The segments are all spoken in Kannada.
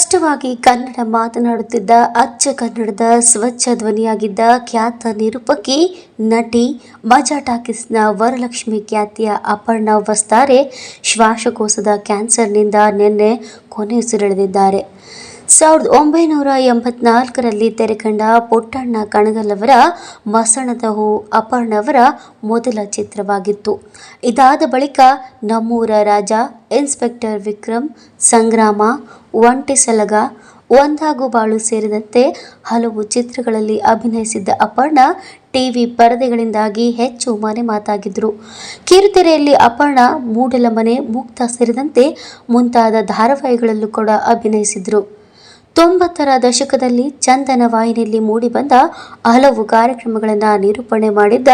ಸ್ಪಷ್ಟವಾಗಿ ಕನ್ನಡ ಮಾತನಾಡುತ್ತಿದ್ದ ಅಚ್ಚ ಕನ್ನಡದ ಸ್ವಚ್ಛ ಧ್ವನಿಯಾಗಿದ್ದ ಖ್ಯಾತ ನಿರೂಪಕಿ, ನಟಿ ಮಜಾ ಟಾಕೀಸ್ನ ವರಲಕ್ಷ್ಮಿ ಖ್ಯಾತಿಯ ಅಪರ್ಣ ವಸ್ತಾರೆ ಶ್ವಾಸಕೋಶದ ಕ್ಯಾನ್ಸರ್ನಿಂದ ನಿನ್ನೆ ಕೊನೆಯುಸಿರೆಳೆದಿದ್ದಾರೆ. ಸಾವಿರದ ಒಂಬೈನೂರ ಎಂಬತ್ನಾಲ್ಕರಲ್ಲಿ ತೆರೆಕಂಡ ಪುಟ್ಟಣ್ಣ ಅವರ ಮಸಣದ ಹೂ ಅಪರ್ಣವರ ಮೊದಲ ಚಿತ್ರವಾಗಿತ್ತು. ಇದಾದ ಬಳಿಕ ನಮ್ಮೂರ ರಾಜ, ಇನ್ಸ್ಪೆಕ್ಟರ್ ವಿಕ್ರಮ್, ಸಂಗ್ರಾಮ, ಒಂಟಿ ಸಲಗ, ಒಂದಾಗು ಬಾಳು ಸೇರಿದಂತೆ ಹಲವು ಚಿತ್ರಗಳಲ್ಲಿ ಅಭಿನಯಿಸಿದ್ದ ಅಪರ್ಣ ಟಿವಿ ಪರದೆಗಳಿಂದಾಗಿ ಹೆಚ್ಚು ಮನೆ ಮಾತಾಗಿದ್ದರು ಕಿರುತೆರೆಯಲ್ಲಿ ಅಪರ್ಣ ಮೂಡಲ ಮನೆ ಮುಕ್ತ ಸೇರಿದಂತೆ ಮುಂತಾದ ಧಾರಾವಾಹಿಗಳಲ್ಲೂ ಕೂಡ ಅಭಿನಯಿಸಿದ್ರು. ತೊಂಬತ್ತರ ದಶಕದಲ್ಲಿ ಚಂದನ ವಾಹಿನಿಯಲ್ಲಿ ಮೂಡಿಬಂದ ಹಲವು ಕಾರ್ಯಕ್ರಮಗಳನ್ನು ನಿರೂಪಣೆ ಮಾಡಿದ್ದ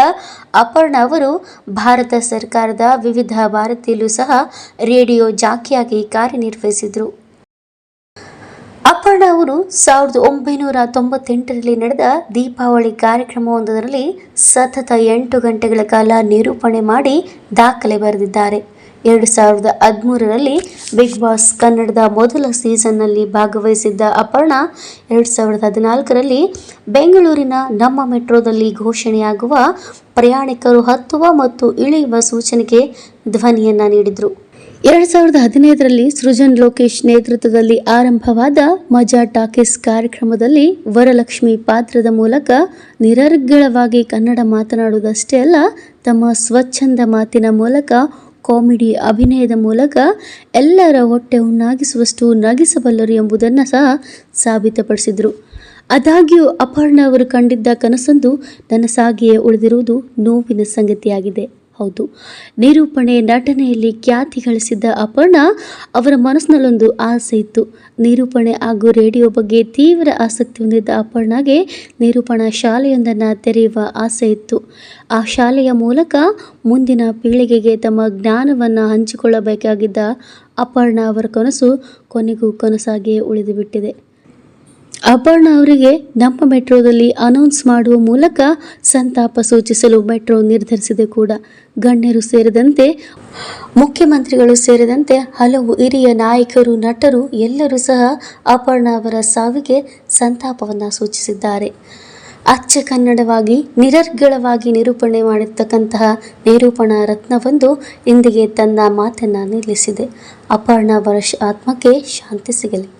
ಅಪರ್ಣ ಅವರು, ಭಾರತ ಸರ್ಕಾರದ ವಿವಿಧ ಭಾರತಿಯಲ್ಲೂ ಸಹ ರೇಡಿಯೋ ಜಾಕಿಯಾಗಿ ಕಾರ್ಯನಿರ್ವಹಿಸಿದರು. ಅಪರ್ಣ ಅವರು ಸಾವಿರದ ಒಂಬೈನೂರ ತೊಂಬತ್ತೆಂಟರಲ್ಲಿ ನಡೆದ ದೀಪಾವಳಿ ಕಾರ್ಯಕ್ರಮವೊಂದರಲ್ಲಿ ಸತತ ಎಂಟು ಗಂಟೆಗಳ ಕಾಲ ನಿರೂಪಣೆ ಮಾಡಿ ದಾಖಲೆ ಬರೆದಿದ್ದಾರೆ. ಎರಡು ಸಾವಿರದ ಹದಿಮೂರರಲ್ಲಿ ಬಿಗ್ ಬಾಸ್ ಕನ್ನಡದ ಮೊದಲ ಸೀಸನ್ನಲ್ಲಿ ಭಾಗವಹಿಸಿದ್ದ ಅಪರ್ಣ, ಎರಡು ಸಾವಿರದ ಹದಿನಾಲ್ಕರಲ್ಲಿ ಬೆಂಗಳೂರಿನ ನಮ್ಮ ಮೆಟ್ರೋದಲ್ಲಿ ಘೋಷಣೆಯಾಗುವ ಪ್ರಯಾಣಿಕರು ಹತ್ತುವ ಮತ್ತು ಇಳಿಯುವ ಸೂಚನೆಗೆ ಧ್ವನಿಯನ್ನ ನೀಡಿದರು. ಎರಡು ಸಾವಿರದ ಹದಿನೈದರಲ್ಲಿ ಸೃಜನ್ ಲೋಕೇಶ್ ನೇತೃತ್ವದಲ್ಲಿ ಆರಂಭವಾದ ಮಜಾ ಟಾಕೀಸ್ ಕಾರ್ಯಕ್ರಮದಲ್ಲಿ ವರಲಕ್ಷ್ಮಿ ಪಾತ್ರದ ಮೂಲಕ ನಿರರ್ಗಳವಾಗಿ ಕನ್ನಡ ಮಾತನಾಡುವುದಷ್ಟೇ ಅಲ್ಲ, ತಮ್ಮ ಸ್ವಚ್ಛಂದ ಮಾತಿನ ಮೂಲಕ ಕಾಮಿಡಿ ಅಭಿನಯದ ಮೂಲಕ ಎಲ್ಲರ ಹೊಟ್ಟೆ ಉನ್ನಾಗಿಸುವಷ್ಟು ನಗಿಸಬಲ್ಲರು ಎಂಬುದನ್ನು ಸಹ ಸಾಬೀತುಪಡಿಸಿದರು. ಆದಾಗ್ಯೂ ಅಪರ್ಣ ಅವರು ಕಂಡಿದ್ದ ಕನಸೊಂದು ನನಸಾಗಿಯೇ ಉಳಿದಿರುವುದು ನೋವಿನ ಸಂಗತಿಯಾಗಿದೆ. ಹೌದು. ನಿರೂಪಣೆ ನಟನೆಯಲ್ಲಿ ಖ್ಯಾತಿ ಗಳಿಸಿದ್ದ ಅಪರ್ಣ ಅವರ ಮನಸ್ಸಿನಲ್ಲೊಂದು ಆಸೆ ಇತ್ತು. ನಿರೂಪಣೆ ಹಾಗೂ ರೇಡಿಯೋ ಬಗ್ಗೆ ತೀವ್ರ ಆಸಕ್ತಿ ಹೊಂದಿದ್ದ ಅಪರ್ಣಗೆ ನಿರೂಪಣಾ ಶಾಲೆಯೊಂದನ್ನು ತೆರೆಯುವ ಆಸೆ ಇತ್ತು. ಆ ಶಾಲೆಯ ಮೂಲಕ ಮುಂದಿನ ಪೀಳಿಗೆಗೆ ತಮ್ಮ ಜ್ಞಾನವನ್ನು ಹಂಚಿಕೊಳ್ಳಬೇಕಾಗಿದ್ದ ಅಪರ್ಣ ಅವರ ಕನಸು ಕೊನೆಗೂ ಕನಸಾಗಿಯೇ ಉಳಿದು ಬಿಟ್ಟಿದೆ ಅಪರ್ಣ ಅವರಿಗೆ ನಮ್ಮ ಮೆಟ್ರೋದಲ್ಲಿ ಅನೌನ್ಸ್ ಮಾಡುವ ಮೂಲಕ ಸಂತಾಪ ಸೂಚಿಸಲು ಮೆಟ್ರೋ ನಿರ್ಧರಿಸಿದೆ ಕೂಡ. ಗಣ್ಯರು ಸೇರಿದಂತೆ ಮುಖ್ಯಮಂತ್ರಿಗಳು ಸೇರಿದಂತೆ ಹಲವು ಹಿರಿಯ ನಾಯಕರು, ನಟರು ಎಲ್ಲರೂ ಸಹ ಅಪರ್ಣ ಅವರ ಸಾವಿಗೆ ಸಂತಾಪವನ್ನು ಸೂಚಿಸಿದ್ದಾರೆ. ಅಚ್ಚ ಕನ್ನಡವಾಗಿ, ನಿರರ್ಗಳವಾಗಿ ನಿರೂಪಣೆ ಮಾಡಿರ್ತಕ್ಕಂತಹ ನಿರೂಪಣಾ ರತ್ನವೊಂದು ಇಂದಿಗೆ ತನ್ನ ಮಾತನ್ನು ನಿಲ್ಲಿಸಿದೆ. ಅಪರ್ಣ ಅವರ ಆತ್ಮಕ್ಕೆ ಶಾಂತಿ ಸಿಗಲಿ.